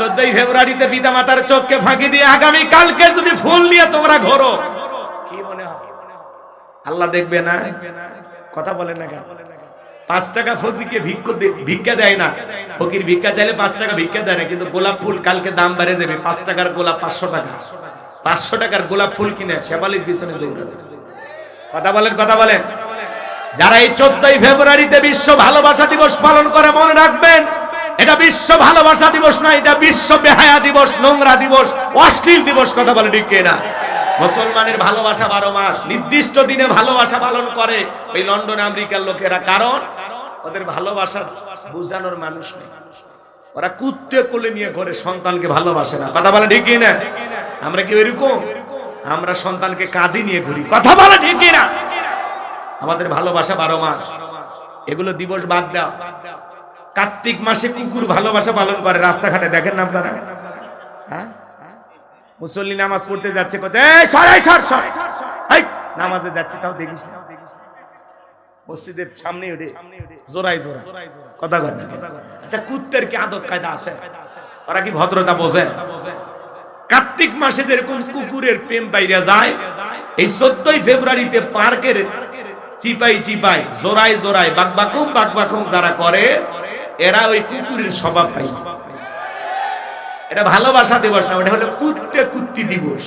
চোদ্দই ফেব্রুয়ারিতে পিতা মাতার চোখকে ফাঁকি দিয়ে আগামী কালকে যদি ফুল নিয়ে তোমরা ঘোরো, কি মনে হয়? আল্লাহ দেখবে না? কথা বলে না কেন? পাঁচ টাকা ফকিরকে ভিক্ষা দেয় না। ফকির ভিক্ষা চাইলে পাঁচ টাকা ভিক্ষা দেয় না, কিন্তু গোলাপ ফুল কালকে দাম বেড়ে যাবে। পাঁচ টাকার গোলাপ পাঁচশো টাকা। পাঁচশো টাকার গোলাপ ফুল কিনে শেফালির পিছনে দৌড়াবে কথা বলেন কথা বলেন। যারা এই চোদ্দই ফেব্রুয়ারিতে বিশ্ব ভালোবাসা দিবস পালন করে, মনে রাখবেন এটা বিশ্ব ভালোবাসা দিবস না, এটা বিশ্ব বেহায়া দিবস, নোংরা দিবস, অশ্লীল দিবস, কথা বলে ঠিক না মুসলমানের ভালোবাসা বারো মাস, নির্দিষ্ট দিনে ভালোবাসা পালন করে। ওই লন্ডন আমেরিকার লোকেরা, কারণ ওদের ভালোবাসা বুঝানোর মানুষ নেই। ওরা কুত্তে কোলে নিয়ে ঘরে সন্তানকে ভালোবাসে না। কথা বলে ঠিক না আমরা কি এরকম আমরা সন্তানকে কাঁদি নিয়ে ঘুরি। কথা বলে ঠিক না আমাদের ভালোবাসা বারো মাস। এগুলো দিবস বাদ দাও। কার্তিক মাসে কুকুর ভালোবাসা পালন করে, রাস্তাঘাটে। দেখেন না আপনারা হ্যাঁ? মুসল্লি নামাজ পড়তে যাচ্ছে নামাজে যাচ্ছে, তাও দেখিস মসজিদের সামনে উঠে, জোরাই জোরা কথা না আচ্ছা কুত্তের কি আদত, কায়দা আছে? ওরা কি ভদ্রতা বোঝে? কার্তিক মাসে যেরকম কুকুরের প্রেম বাইরে যায়, এই চোদ্দই ফেব্রুয়ারিতে পার্কের চিপাই চিপাই জোড়াই জোড়াই বাকবাকুম বাকবাকুম যারা করে এরা ওই কুকুরের স্বভাব পাইছে। এটা ভালোবাসা দিবস না ওটা হলো কুত্তে কুত্তি দিবস।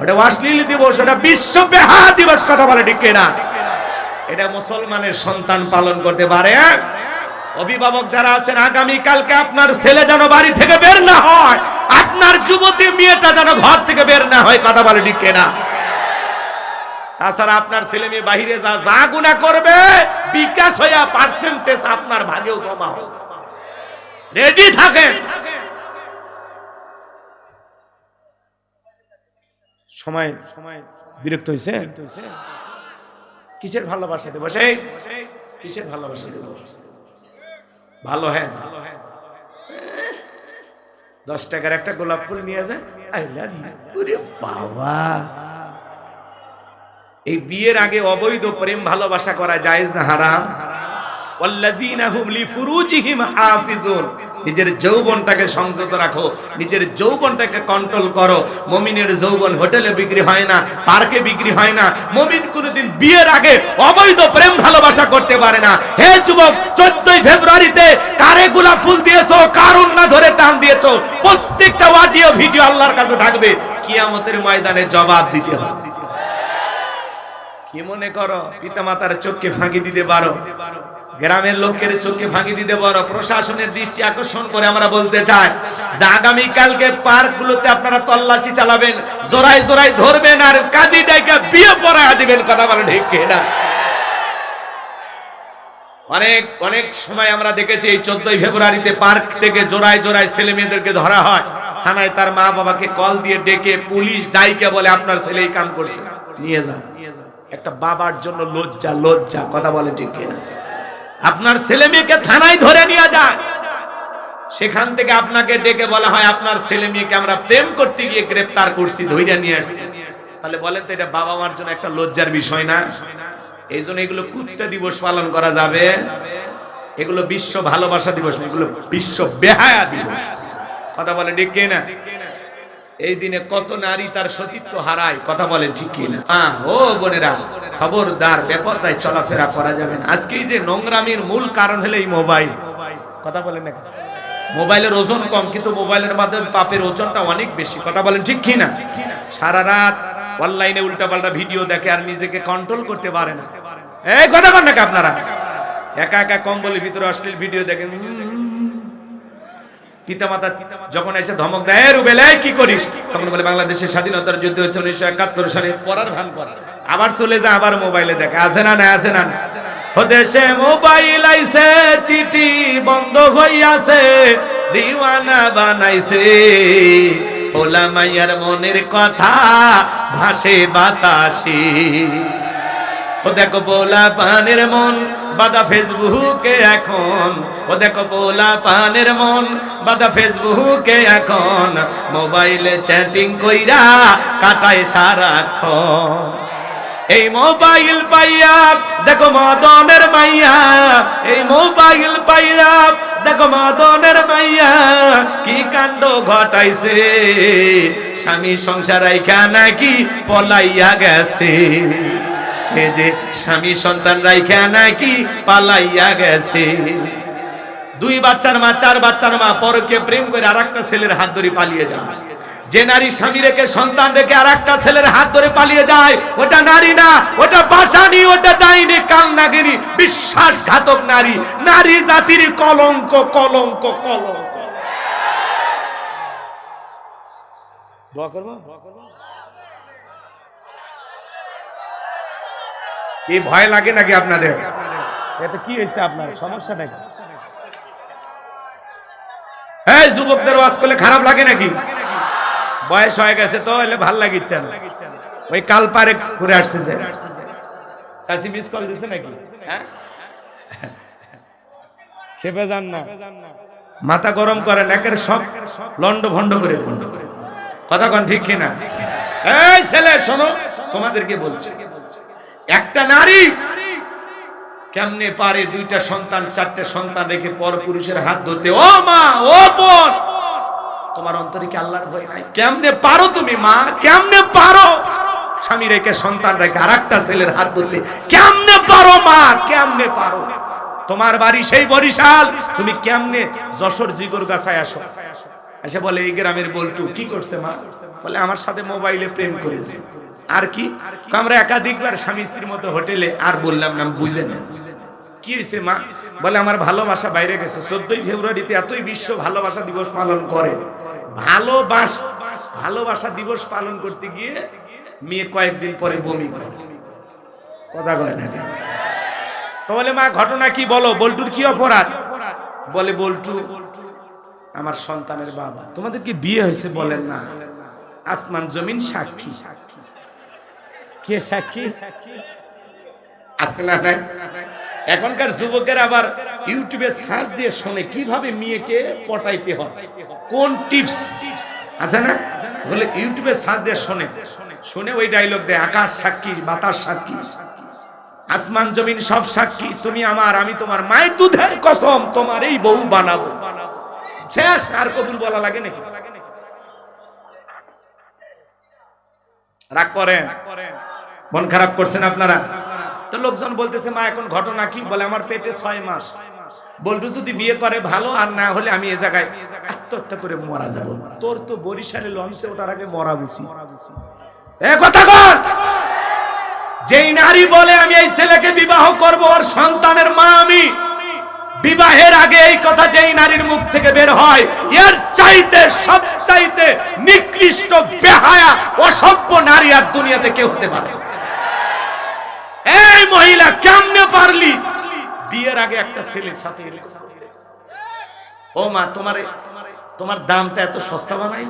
ওটা অশ্লীল দিবস ওটা বিশ্ব বেহা দিবস, কথা বলে ঠিক না এটা মুসলমানের সন্তান পালন করতে পারে। অভিভাবক যারা আছেন আগামী কালকে আপনার ছেলে যেন বাড়ি থেকে বের না হয়, আপনার যুবতী মেয়েটা যেন ঘর থেকে বের না হয়, কথা বলে ঠিক না তাছাড়া আপনার ছেলে মেয়ে বাহিরে যা যা গুণা করবে, বিকাশ হইয়া পার্সেন্টেজ আপনার ভাগেও জমা হোক রেডি থাকেন? সময় সময়, বিরক্ত হয়েছে কিসের ভালোবাসা দেবো? সেই, কিসের ভালোবাসা দেবো? ভালো হ্যাঁ ভালো হ্যাঁ দশ টাকার একটা গোলাপ ফুল নিয়ে যায় বাবা। এই বিয়ের আগে অবৈধ প্রেম ভালোবাসা করা জায়েজ না হারাম? নিজের যৌবনটাকে সংযত রাখো, নিজের যৌবনটাকে কন্ট্রোল করো। মমিনের যৌবন হোটেলে বিক্রি হয় না, পার্কে বিক্রি হয় না। মমিন কোনোদিন বিয়ের আগে অবৈধ প্রেম ভালোবাসা করতে পারে না। হে যুবক, চোদ্দই ফেব্রুয়ারিতে কারে গোলাপ ফুল দিয়েছ কারুন না ধরে টান দিয়েছ? প্রত্যেকটা অডিও ভিডিও আল্লাহর কাছে থাকবে। কিয়ামতের ময়দানে জবাব দিতে হবে। কি মনে করো? পিতা মাতার চোখকে ফাঁকি দিতে পারো? গ্রামের লোকের চোখকে ফাঁকি দিতে পারো? প্রশাসনের দৃষ্টি আকর্ষণ করে আমরা বলতে চাই যে আগামী কালকে পার্ক গুলোতে আপনারা তল্লাশি চালাবেন জোড়াই জোড়াই ধরবেন আর কাজী ডাইকা বিয়ে পড়ায় দিবেন, কথা বলে ঠিক না অনেক অনেক সময় আমরা দেখেছি এই চোদ্দই ফেব্রুয়ারিতে পার্ক থেকে জোড়ায় জোড়ায় ছেলে মেয়েদেরকে ধরা হয়। থানায় তার মা বাবাকে কল দিয়ে ডেকে পুলিশ ডাইকে বলে, আপনার ছেলে এই কাম করছে নিয়ে যান নিয়ে যান। একটা বাবার জন্য লজ্জা লজ্জা, কথা বলে ঠিক কিনা? আপনার ছেলে মেয়েকে থানায় ধরে নিয়ে যায় সেখান থেকে আপনাকে ডেকে বলা হয়, আপনার ছেলে মেয়েকে আমরা প্রেম করতে গিয়ে গ্রেফতার করছি ধৈর্য নিয়ে আসছি। তাহলে বলেন তো, এটা বাবা মার জন্য একটা লজ্জার বিষয় না? এই জন্য এগুলো কুত্তা দিবস পালন করা যাবে। এগুলো বিশ্ব ভালোবাসা দিবস এগুলো বিশ্ব বেহায়া দিবস। কথা বলে ঠিক না এই দিনে কত নারী তার সতীত্ব হারায়, কথা বলেন ঠিক কি না হ্যাঁ ও বোনেরা, খবরদার, বেপরদায় চলাফেরা করা যাবে না। আজকে যে নোংরামির মূল কারণ হলো এই মোবাইল। কথা বলেন না মোবাইলের ওজন কম, কিন্তু মোবাইলের মাধ্যমে পাপের ওজনটা অনেক বেশি। কথা বলেন ঠিক কি না সারা রাত অনলাইনে উল্টাপাল্টা ভিডিও দেখে আর নিজেকে কন্ট্রোল করতে পারে না। এই কথা বল নাকি আপনারা? একা একা কম্বলের ভিতরে অশ্লীল ভিডিও দেখেন। পিতামাতা যখন এসে ধমক দেয় "এ রুবেল এই কি করিস? তখন বলে বাংলাদেশের স্বাধীনতার যুদ্ধ হয়েছে উনিশশো একাত্তর সালে। পড়ার ভান কর। আবার চলে যায় আবার মোবাইলে দেখে। আছে না না আছে না দেশে মোবাইল আইছে চিঠি বন্ধ হইয়াছে দিওয়ানা বানাইছে। ওলা মাইয়ার মনের কথা ভাসে বাতাসে। ও দেখো বোলা পানের মন, বাদা ফেসবুকে এখন। ও দেখো বোলা পানের মন, বাদা ফেসবুকে এখন। মোবাইলে চ্যাটিং কইরা কাটায় সারাক্ষণ। এই মোবাইল পাইয়া, দেখো মদনের মাইয়া। এই মোবাইল পাইয়া, দেখো মদনের মাইয়া। কি কাণ্ড ঘটাইছে? স্বামী সংসার রাইখা নাকি পলাইয়া গেছে। সে যে স্বামী সন্তান রাইখা নাকি পালাইয়া গেছে। দুই বাচ্চার মা, চার বাচ্চার মা পরকে প্রেম করে আর একটা ছেলের হাত ধরে পালিয়ে যায়। যে নারী স্বামী রেখে, সন্তান রেখে আর একটা ছেলের হাত ধরে পালিয়ে যায়, ওটা নারী না, ওটা বাসানি ওটা ডাইনি কালনাগিরি বিশ্বাসঘাতক নারী। নারী জাতির কলঙ্ক কলঙ্ক কলঙ্ক। দোয়া করব কি ভয় লাগে নাকি আপনাদের? এতে কি হয়েছে আপনার? সমস্যা নাকি এই যুবকদের ওয়াজ করলে খারাপ লাগে নাকি? বয়স হয়ে গেছে তো এলে ভালো লাগিচ্ছে না। ওই কাল পারে ঘুরে আসছে যে। চাষি মিস কল দিছে নাকি? হ্যাঁ? খেপে যান না। মাথা গরম করেন একের সব লন্ড ভন্ড করে ভন্ড করে কথা কন ঠিক কিনা? এই ছেলে শোনো তোমাদেরকে বলছে। একটা নারী কেমনে পারে দুইটা সন্তান, চারটে সন্তান রেখে পর পুরুষের হাত ধরতে? ও মা, ও বোন! তোমার অন্তরে কি আল্লাহর ভয় নাই? কেমনে পারো তুমি, মা? কেমনে পারো? স্বামী রেখে সন্তান রেখে আর একটা ছেলের হাত ধরতে। কেমনে পারো, মা? কেমনে পারো? তোমার বাড়ি সেই বরিশাল। তুমি কেমনে যশোর জিগর গাছায় আসো? এসে বলে, এই গ্রামের বল্টু, কি করছে মা? বলে, আমার সাথে মোবাইলে প্রেম করেছে। আর কি? আমরা একাধিকবার স্বামী স্ত্রীর মতো হোটেলে, আর বললাম না বুঝে না কি হয়েছে মা? বলে, আমার ভালোবাসা বাইরে গেছে। চোদ্দই ফেব্রুয়ারিতে এতই বিশ্ব ভালোবাসা দিবস পালন করে। ভালোবাস, ভালোবাসা দিবস পালন করতে গিয়ে মেয়ে কয়েকদিন পরে বমি করে। কথা কয় না তো বলে, মা, ঘটনা কি বলো? বল্টুর কি অপরাধ? বলে, বল্টু আমার সন্তানের বাবা। তোমাদের কি বিয়ে হয়েছে বলেন না। আসমান জমিন সাক্ষী। কে সাক্ষী? আছে এখনকার যুবকের আবার ইউটিউবে সার্চ দিয়ে শোনে কীভাবে মেয়েকে পটাইতে হয়? কোন টিপস? আছে না? বলে ইউটিউবে সার্চ দিয়ে শোনে। শুনে ওই ডায়লগ দেয়, আকাশ সাক্ষী, বাতাস সাক্ষী, আসমান জমিন সব সাক্ষী, তুমি আমার, আমি তোমার মায়ের দুধের কসম, তোমার এই বউ বানাবো। শেষ, আর কবুল বলা লাগে নাকি? রাগ করেন। মন খারাপ করছেন আপনারা? তো লোকজন বলতেছে, মা, এখন ঘটনা কি? বলে, আমার পেটে ছয় মাস। বল্টু যদি বিয়ে করে ভালো, আর না হলে আমি এ জায়গায় আত্মহত্যা করে মারা যাব। তোর তো বরিশালে লঞ্চে ওঠার আগে মরা বুঝি এ কথা কর! যেই নারী বলে, আমি এই ছেলেকে বিবাহ করব, ওর সন্তানের মা আমি। বিবাহের আগে এই কথা যেই নারীর মুখ থেকে বের হয়, এর চাইতে সব চাইতে নিকৃষ্ট, বেহায়া, অসভ্য নারী আর দুনিয়াতে কেউ হতে পারে এই মহিলা কেমনে পারলি? বিয়ের আগে একটা ছেলের সাথে? ও মা, তোমার তোমার দামটা এত সস্তা বানাই?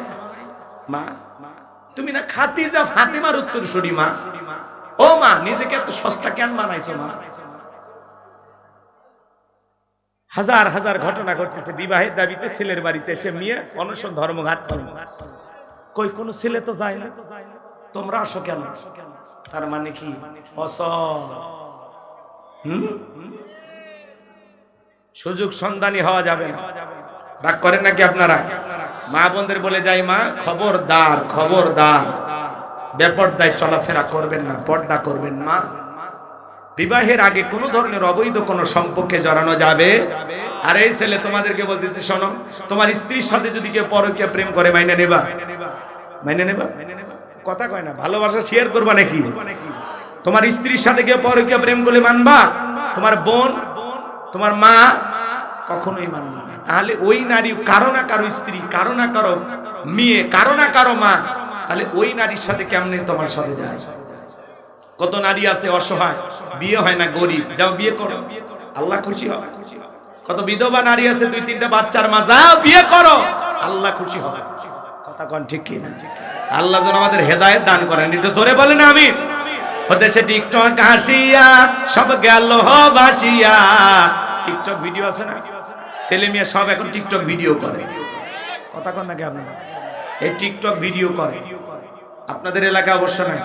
মা, তুমি না খাতিজা ফাতিমার উত্তর সরি মা? ও মা, নিজেকে এত সস্তা কেন বানাইছো মা? হাজার হাজার ঘটনা ঘটতেছে, বিবাহের দাবিতে ছেলের বাড়িতে এসে মেয়ে অনশন ধর্মঘাট কই, কোন ছেলে তো যায় না। তোমরা আসো কেন? তার মানে কি? সুযোগ সন্ধানী হওয়া যাবে রাগ করেন নাকি আপনারা? মা বোনদের বলে যাই মা, খবরদার খবরদার। বেপরদায় চলাফেরা করবেন না, পর্দা করবেন মা বিবাহের আগে কোন ধরনের অবৈধ কোন সম্পর্কে জড়ানো যাবে? আর এই ছেলে তোমাদেরকে বলতেছে, শোনো, তোমার স্ত্রীর সাথে যদি কেউ পরকীয় প্রেম করে, মাইনে নেবা? মাইনে নেবা? কথা কয় না, ভালোবাসা শেয়ার করবা নাকি? তোমার স্ত্রীর সাথে কেউ পরকীয় প্রেম করলে মানবা? তোমার বোন, তোমার মা কখনোই মানবা না। তাহলে ওই নারী, কারও না কারও স্ত্রী, কারও না কারও মেয়ে, কারও না কারও মা, তাহলে ওই নারীর সাথে কেমনে তোমার সাথে যায়? কত নারী আছে অসহায়, বিয়ে হয় না, গরিব। যাও, বিয়ে করো। আল্লাহ খুশি হবে কত বিধবা নারী আছে, দুই, তিনটা বাচ্চার মা, যাও, বিয়ে করো। আল্লাহ খুশি হবে কথা কন ঠিক কি না? আল্লাহ যেন আমাদের হেদায়েত দান করেন। একটু জোরে বলেন আমি দেশে টিকটক হাসিয়া, সব গেল বাসিয়া। টিকটক ভিডিও আছে না? ছেলে মেয়ে সব এখন টিকটক ভিডিও করে। কথা কন নাকি আপনারা এই টিকটক ভিডিও করে। আপনাদের এলাকা অবশ্য নাই।